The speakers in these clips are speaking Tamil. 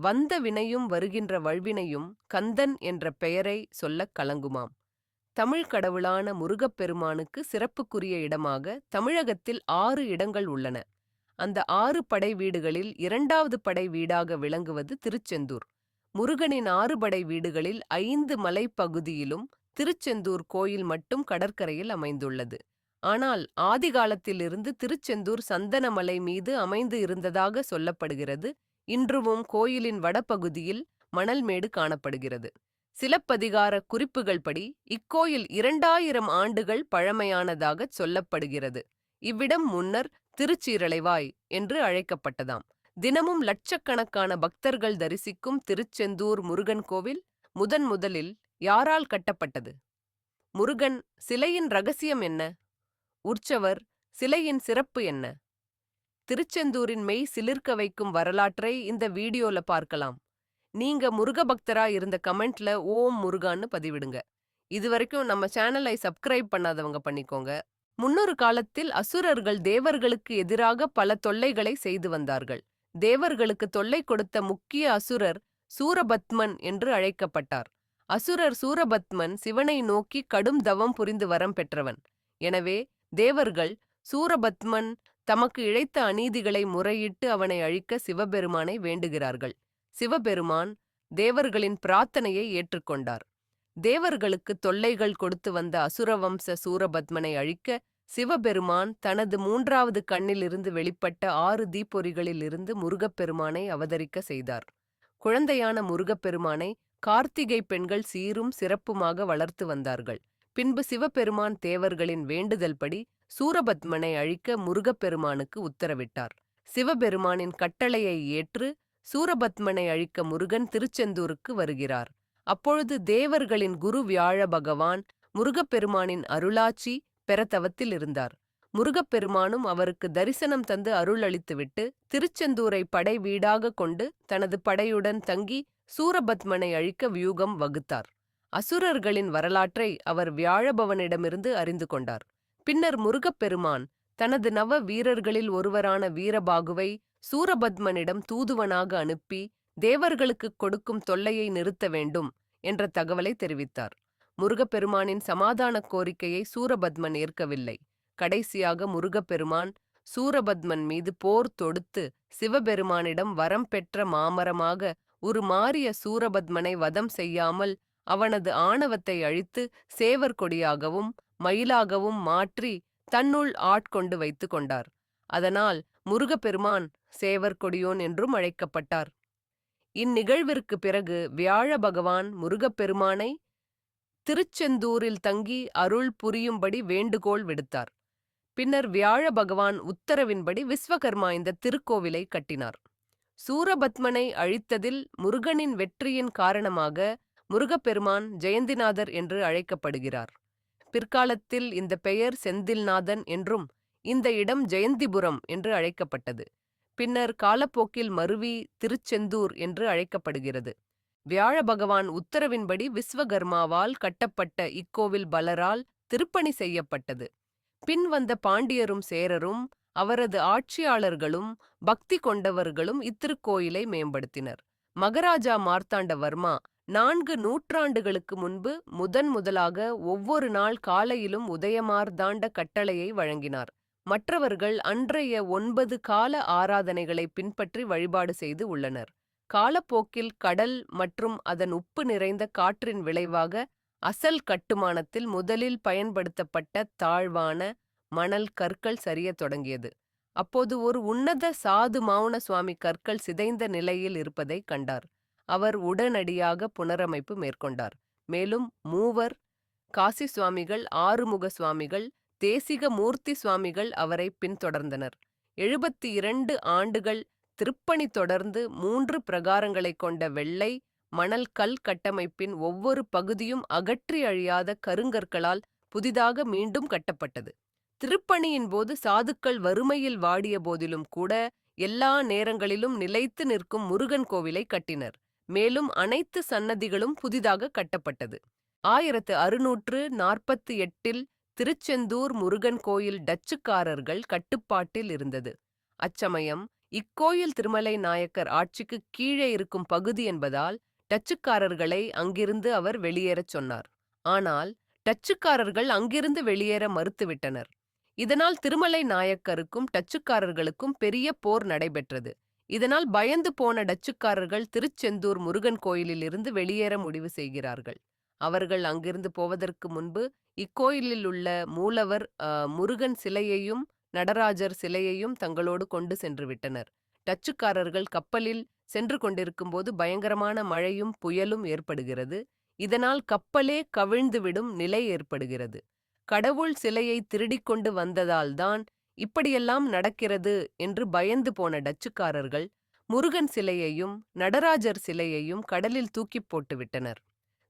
வந்த வினையும் வருகின்ற வழ்வினையும் கந்தன் என்ற பெயரை சொல்லக் கலங்குமாம். தமிழ் கடவுளான முருகப்பெருமானுக்கு சிறப்புக்குரிய இடமாக தமிழகத்தில் ஆறு இடங்கள் உள்ளன. அந்த ஆறு படை வீடுகளில் இரண்டாவது படை வீடாக விளங்குவது திருச்செந்தூர். முருகனின் ஆறு படை வீடுகளில் ஐந்து மலைப்பகுதியிலும் திருச்செந்தூர் கோயில் மட்டும் கடற்கரையில் அமைந்துள்ளது. ஆனால் ஆதிகாலத்திலிருந்து திருச்செந்தூர் சந்தனமலை மீது அமைந்து இருந்ததாக சொல்லப்படுகிறது. இன்றுவும் கோயிலின் வடபகுதியில் மணல்மேடு காணப்படுகிறது. சிலப்பதிகார குறிப்புகள் படி இக்கோயில் இரண்டாயிரம் ஆண்டுகள் பழமையானதாகச் சொல்லப்படுகிறது. இவ்விடம் முன்னர் திருச்சீரலைவாய் என்று அழைக்கப்பட்டதாம். தினமும் லட்சக்கணக்கான பக்தர்கள் தரிசிக்கும் திருச்செந்தூர் முருகன் கோவில் முதன் முதலில் யாரால் கட்டப்பட்டது? முருகன் சிலையின் ரகசியம் என்ன? உற்சவர் சிலையின் சிறப்பு என்ன? திருச்செந்தூரின் மெய் சிலிர்க்க வைக்கும் வரலாற்றை இந்த வீடியோல பார்க்கலாம். நீங்க முருக பக்தரா இருந்த கமெண்ட்ல ஓம் முருகான்னு பதிவிடுங்க. இதுவரைக்கும் நம்ம சேனலை சப்ஸ்கிரைப் பண்ணாதவங்க பண்ணிக்கோங்க. முன்னொரு காலத்தில் அசுரர்கள் தேவர்களுக்கு எதிராக பல தொல்லைகளை செய்து வந்தார்கள். தேவர்களுக்கு தொல்லை கொடுத்த முக்கிய அசுரர் சூரபத்மன் என்று அழைக்கப்பட்டார். அசுரர் சூரபத்மன் சிவனை நோக்கி கடும் தவம் புரிந்து வரம் பெற்றவன். எனவே தேவர்கள் சூரபத்மன் தமக்கு இழைத்த அநீதிகளை முறையிட்டு அவனை அழிக்க சிவபெருமானை வேண்டுகிறார்கள். சிவபெருமான் தேவர்களின் பிரார்த்தனையை ஏற்றுக்கொண்டார். தேவர்களுக்கு தொல்லைகள் கொடுத்து வந்த அசுரவம்ச சூரபத்மனை அழிக்க சிவபெருமான் தனது மூன்றாவது கண்ணிலிருந்து வெளிப்பட்ட ஆறு தீப்பொறிகளிலிருந்து முருகப்பெருமானை அவதரிக்க செய்தார். குழந்தையான முருகப்பெருமானை கார்த்திகை பெண்கள் சீரும் சிறப்புமாக வளர்த்து வந்தார்கள். பின்பு சிவபெருமான் தேவர்களின் வேண்டுதல்படி சூரபத்மனை அழிக்க முருகப்பெருமானுக்கு உத்தரவிட்டார். சிவபெருமானின் கட்டளையை ஏற்று சூரபத்மனை அழிக்க முருகன் திருச்செந்தூருக்கு வருகிறார். அப்பொழுது தேவர்களின் குரு வியாழ பகவான் முருகப்பெருமானின் அருளாச்சி பெறத்தவத்தில் இருந்தார். முருகப்பெருமானும் அவருக்கு தரிசனம் தந்து அருளளித்துவிட்டு திருச்செந்தூரை படை வீடாக கொண்டு தனது படையுடன் தங்கி சூரபத்மனை அழிக்க வியூகம் வகுத்தார். அசுரர்களின் வரலாற்றை அவர் வியாழபவனிடமிருந்து அறிந்து கொண்டார். பின்னர் முருகப்பெருமான் தனது நவ வீரர்களில் ஒருவரான வீரபாகுவை சூரபத்மனிடம் தூதுவனாக அனுப்பி தேவர்களுக்குக் கொடுக்கும் தொல்லையை நிறுத்த வேண்டும் என்ற தகவலை தெரிவித்தார். முருகப்பெருமானின் சமாதான கோரிக்கையை சூரபத்மன் ஏற்கவில்லை. கடைசியாக முருகப்பெருமான் சூரபத்மன் மீது போர் தொடுத்து சிவபெருமானிடம் வரம் பெற்ற மாமரமாக ஒரு மாறிய சூரபத்மனை வதம் செய்யாமல் அவனது ஆணவத்தை அழித்து சேவர் கொடியாகவும் மயிலாகவும் மாற்றி தன்னுள் ஆட்கொண்டு வைத்து கொண்டார். அதனால் முருகப்பெருமான் சேவர்கொடியோன் என்றும் அழைக்கப்பட்டார். இந்நிகழ்விற்கு பிறகு வியாழ பகவான் முருகப்பெருமானை திருச்செந்தூரில் தங்கி அருள் புரியும்படி வேண்டுகோள் விடுத்தார். பின்னர் வியாழ பகவான் உத்தரவின்படி விஸ்வகர்மா இந்த திருக்கோவிலை கட்டினார். சூரபத்மனை அழித்ததில் முருகனின் வெற்றியின் காரணமாக முருகப்பெருமான் ஜெயந்திநாதர் என்று அழைக்கப்படுகிறார். பிற்காலத்தில் இந்த பெயர் செந்தில்நாதன் என்றும் இந்த இடம் ஜெயந்திபுரம் என்று அழைக்கப்பட்டது. பின்னர் காலப்போக்கில் மருவி திருச்செந்தூர் என்று அழைக்கப்படுகிறது. வியாழ பகவான் உத்தரவின்படி விஸ்வகர்மாவால் கட்டப்பட்ட இக்கோவில் பலரால் திருப்பணி செய்யப்பட்டது. பின் வந்த பாண்டியரும் சேரரும் அவரது ஆட்சியாளர்களும் பக்தி கொண்டவர்களும் இத்திருக்கோயிலை மேம்படுத்தினர். மகராஜா மார்த்தாண்டவர்மா நான்கு நூற்றாண்டுகளுக்கு முன்பு முதன் முதலாக ஒவ்வொரு நாள் காலையிலும் உதயமார்தாண்ட கட்டளையை வழங்கினார். மற்றவர்கள் அன்றைய ஒன்பது கால ஆராதனைகளை பின்பற்றி வழிபாடு செய்து உள்ளனர். காலப்போக்கில் கடல் மற்றும் அதன் உப்பு நிறைந்த காற்றின் விளைவாக அசல் கட்டுமானத்தில் முதலில் பயன்படுத்தப்பட்ட தாழ்வான மணல் கற்கள் சரியத் தொடங்கியது. அப்போது ஒரு உன்னத சாது மௌன சுவாமி கற்கள் சிதைந்த நிலையில் இருப்பதை கண்டார். அவர் உடனடியாக புனரமைப்பு மேற்கொண்டார். மேலும் மூவர் காசி சுவாமிகள் ஆறுமுக சுவாமிகள் தேசிக மூர்த்தி சுவாமிகள் அவரை பின்தொடர்ந்தனர். எழுபத்தி இரண்டு ஆண்டுகள் திருப்பணி தொடர்ந்து மூன்று பிரகாரங்களைக் கொண்ட வெள்ளை மணல் கல் கட்டமைப்பின் ஒவ்வொரு பகுதியும் அகற்றி அழியாத கருங்கற்களால் புதிதாக மீண்டும் கட்டப்பட்டது. திருப்பணியின் போது சாதுக்கள் வறுமையில் வாடிய போதிலும் கூட எல்லா நேரங்களிலும் நிலைத்து நிற்கும் முருகன் கோவிலை கட்டினர். மேலும் அனைத்து சன்னதிகளும் புதிதாக கட்டப்பட்டது. ஆயிரத்து அறுநூற்று நாற்பத்தி எட்டில் திருச்செந்தூர் முருகன் கோயில் டச்சுக்காரர்கள் கட்டுப்பாட்டில் இருந்தது. அச்சமயம் இக்கோயில் திருமலை நாயக்கர் ஆட்சிக்கு கீழே இருக்கும் பகுதி என்பதால் டச்சுக்காரர்களை அங்கிருந்து அவர் வெளியேறச் சொன்னார். ஆனால் டச்சுக்காரர்கள் அங்கிருந்து வெளியேற மறுத்துவிட்டனர். இதனால் திருமலை நாயக்கருக்கும் டச்சுக்காரர்களுக்கும் பெரிய போர் நடைபெற்றது. இதனால் பயந்து போன டச்சுக்காரர்கள் திருச்செந்தூர் முருகன் கோயிலிலிருந்து வெளியேற முடிவு செய்கிறார்கள். அவர்கள் அங்கிருந்து போவதற்கு முன்பு இக்கோயிலில் உள்ள மூலவர் முருகன் சிலையையும் நடராஜர் சிலையையும் தங்களோடு கொண்டு சென்று விட்டனர். டச்சுக்காரர்கள் கப்பலில் சென்று கொண்டிருக்கும்போது பயங்கரமான மழையும் புயலும் ஏற்படுகிறது. இதனால் கப்பலே கவிழ்ந்துவிடும் நிலை ஏற்படுகிறது. கடவுள் சிலையை திருடிக்கொண்டு வந்ததால்தான் இப்படியெல்லாம் நடக்கிறது என்று பயந்து போன டச்சுக்காரர்கள் முருகன் சிலையையும் நடராஜர் சிலையையும் கடலில் தூக்கிப் போட்டுவிட்டனர்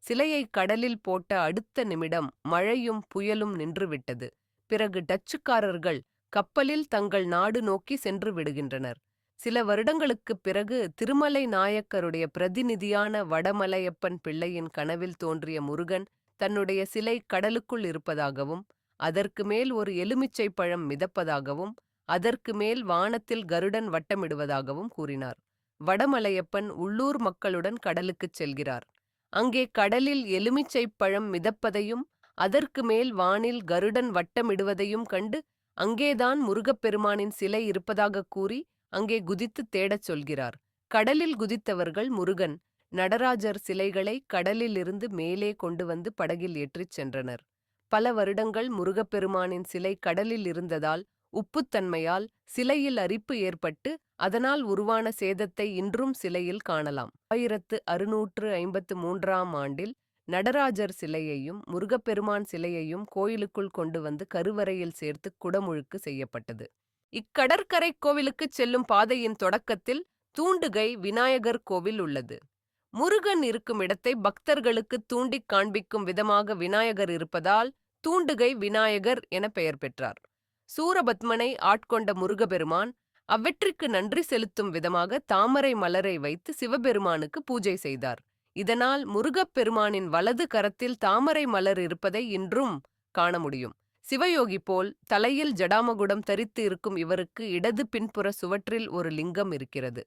சிலையை கடலில் போட்ட அடுத்த நிமிடம் மழையும் புயலும் நின்றுவிட்டது பிறகு டச்சுக்காரர்கள் கப்பலில் தங்கள் நாடு நோக்கி சென்று விடுகின்றனர். சில வருடங்களுக்குப் பிறகு திருமலை நாயக்கருடைய பிரதிநிதியான வடமலையப்பன் பிள்ளையின் கனவில் தோன்றிய முருகன் தன்னுடைய சிலை கடலுக்குள் இருப்பதாகவும் அதற்கு மேல் ஒரு எலுமிச்சை பழம் மிதப்பதாகவும் அதற்கு மேல் வானத்தில் கருடன் வட்டமிடுவதாகவும் கூறினார். வடமலையப்பன் உள்ளூர் மக்களுடன் கடலுக்குச் செல்கிறார். அங்கே கடலில் எலுமிச்சைப் பழம் மிதப்பதையும் அதற்கு மேல் வானில் கருடன் வட்டமிடுவதையும் கண்டு அங்கேதான் முருகப்பெருமானின் சிலை இருப்பதாகக் கூறி அங்கே குதித்து தேடச் சொல்கிறார். கடலில் குதித்தவர்கள் முருகன் நடராஜர் சிலைகளை கடலிலிருந்து மேலே கொண்டு வந்து படகில் ஏற்றிச் சென்றனர். பல வருடங்கள் முருகப்பெருமானின் சிலை கடலில் இருந்ததால் உப்புத்தன்மையால் சிலையில் அரிப்பு ஏற்பட்டு அதனால் உருவான சேதத்தை இன்றும் சிலையில் காணலாம். ஆயிரத்து அறுநூற்று ஐம்பத்து மூன்றாம் ஆண்டில் நடராஜர் சிலையையும் முருகப்பெருமான் சிலையையும் கோயிலுக்குள் கொண்டு வந்து கருவறையில் சேர்த்து குடமுழுக்கு செய்யப்பட்டது. இக்கடற்கரை கோவிலுக்குச் செல்லும் பாதையின் தொடக்கத்தில் தூண்டுகை விநாயகர் கோவில் உள்ளது. முருகன் இருக்கும் இடத்தை பக்தர்களுக்கு தூண்டிக் காண்பிக்கும் விதமாக விநாயகர் இருப்பதால் தூண்டுகை விநாயகர் என பெயர் பெற்றார். சூரபத்மனை ஆட்கொண்ட முருகபெருமான் அவ்வெற்றிக்கு நன்றி செலுத்தும் விதமாக தாமரை மலரை வைத்து சிவபெருமானுக்கு பூஜை செய்தார். இதனால் முருகப்பெருமானின் வலது கரத்தில் தாமரை மலர் இருப்பதை இன்றும் காண முடியும். சிவயோகி போல் தலையில் ஜடாமகுடம் தரித்து இருக்கும் இவருக்கு இடது பின்புற சுவற்றில் ஒரு லிங்கம் இருக்கிறது.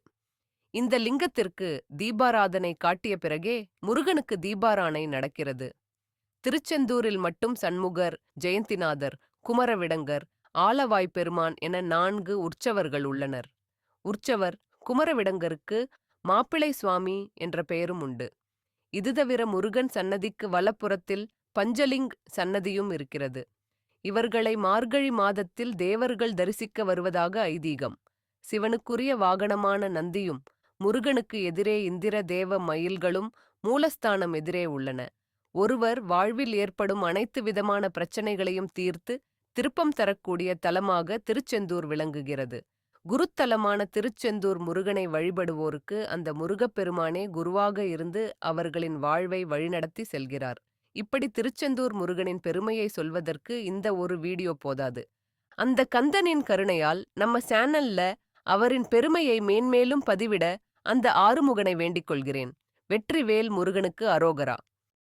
இந்த லிங்கத்திற்கு தீபாராதனை காட்டிய பிறகே முருகனுக்கு தீபாராணை நடக்கிறது. திருச்செந்தூரில் மட்டும் சண்முகர் ஜெயந்திநாதர் குமரவிடங்கர் ஆலவாய் பெருமான் என நான்கு உற்சவர்கள் உள்ளனர். உற்சவர் குமரவிடங்கருக்கு மாப்பிளை சுவாமி என்ற பெயரும் உண்டு. இது தவிர முருகன் சன்னதிக்கு வலப்புறத்தில் பஞ்சலிங் சன்னதியும் இருக்கிறது. இவர்களை மார்கழி மாதத்தில் தேவர்கள் தரிசிக்க வருவதாக ஐதீகம். சிவனுக்குரிய வாகனமான நந்தியும் முருகனுக்கு எதிரே இந்திர தேவ மயில்களும் மூலஸ்தானம் எதிரே உள்ளன. ஒருவர் வாழ்வில் ஏற்படும் அனைத்து விதமான பிரச்சனைகளையும் தீர்த்து திருப்பம் தரக்கூடிய தலமாக திருச்செந்தூர் விளங்குகிறது. குருத்தலமான திருச்செந்தூர் முருகனை வழிபடுவோருக்கு அந்த முருகப்பெருமானே குருவாக இருந்து அவர்களின் வாழ்வை வழிநடத்தி செல்கிறார். இப்படி திருச்செந்தூர் முருகனின் பெருமையை சொல்வதற்கு இந்த ஒரு வீடியோ போதாது. அந்த கந்தனின் கருணையால் நம்ம சேனல்ல அவரின் பெருமையை மேன்மேலும் பதிவிட அந்த ஆறுமுகனை வேண்டிக் கொள்கிறேன். வெற்றிவேல் முருகனுக்கு அரோகரா.